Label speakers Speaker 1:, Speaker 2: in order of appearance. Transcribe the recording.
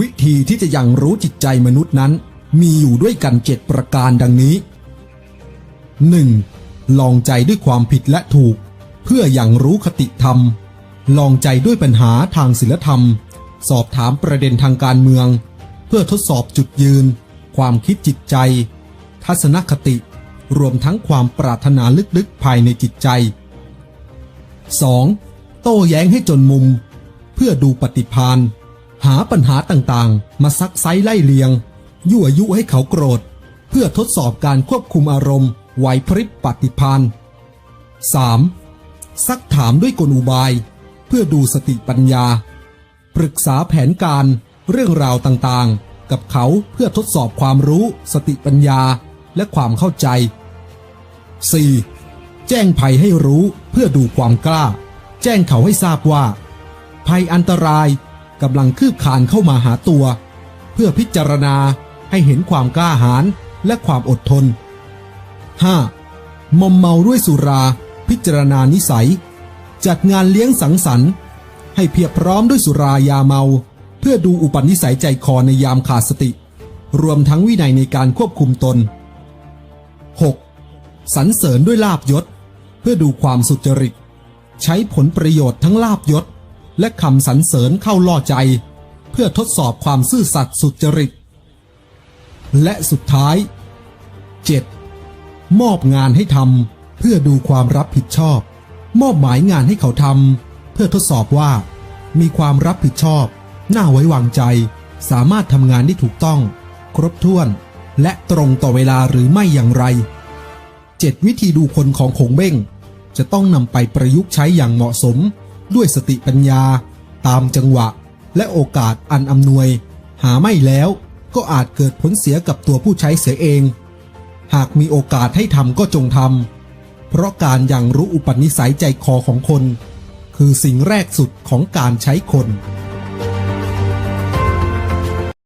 Speaker 1: วิธีที่จะยังรู้จิตใจมนุษย์นั้น มีอยู่ด้วยกันเจ็ดประการดังนี้ 1. ลองใจด้วยความผิดและถูก เพื่ออยังรู้คติธรรม ลองใจด้วยปัญหาทางศิลธรรม สอบถามประเด็นทางการเมือง เพื่อทดสอบจุดยืน ความคิดจิตใจ ทัศนคติ รวมทั้งความปรารถนาลึกๆภายในจิตใจ 2. โต้แย้งให้จนมุม เพื่อดูปฏิพาน หาปัญหาต่างๆ มาซักไซไล่เลียง ยั่วยุให้เขาโกรธ เพื่อทดสอบการควบคุมอารมณ์ไหวพริบปฏิพาน 3. ซักถามด้วยกลอุบาย เพื่อดูสติปัญญา ปรึกษาแผนการเรื่องราวต่างๆ กับเขาเพื่อทดสอบความรู้สติปัญญาและความเข้าใจ 4. แจ้งภัยให้รู้เพื่อดูความกล้า แจ้งเขาให้ทราบว่า ภัยอันตราย กำลังคืบคานเข้ามาหาตัว เพื่อพิจารณาให้เห็นความกล้าหาญและความอดทน 5. มอมเมาด้วยสุรา พิจารณานิสัย จัดงานเลี้ยงสังสรรค์ ให้เพียบพร้อมด้วยสุรายาเมา เพื่อดูอุปนิสัยใจคอในยามขาดสติ รวมทั้งวินัยในการควบคุมตน 6. สรรเสริญด้วยลาบยศ เพื่อดูความสุจริต ใช้ผลประโยชน์ทั้งลาบยศ และคำสรรเสริญเข้าล่อใจ เพื่อทดสอบความซื่อสัตย์สุจริต และสุดท้าย 7. มอบงานให้ทำเพื่อดูความรับผิดชอบ มอบหมายงานให้เขาทำเพื่อทดสอบว่า มีความรับผิดชอบ น่าไว้วางใจ สามารถทำงานได้ถูกต้อง ครบถ้วน และตรงต่อเวลาหรือไม่อย่างไร 7 วิธีดูคนของคงเบ้งจะต้องนำไปประยุกต์ใช้อย่างเหมาะสม ด้วยสติปัญญา ตามจังหวะ และโอกาสอันอำนวย หาไม่แล้วก็อาจเกิดผลเสียกับตัวผู้ใช้เสียเอง หากมีโอกาสให้ทำก็จงทำเพราะการยังรู้อุปนิสัยใจคอของคน คือสิ่งแรกสุดของการใช้คน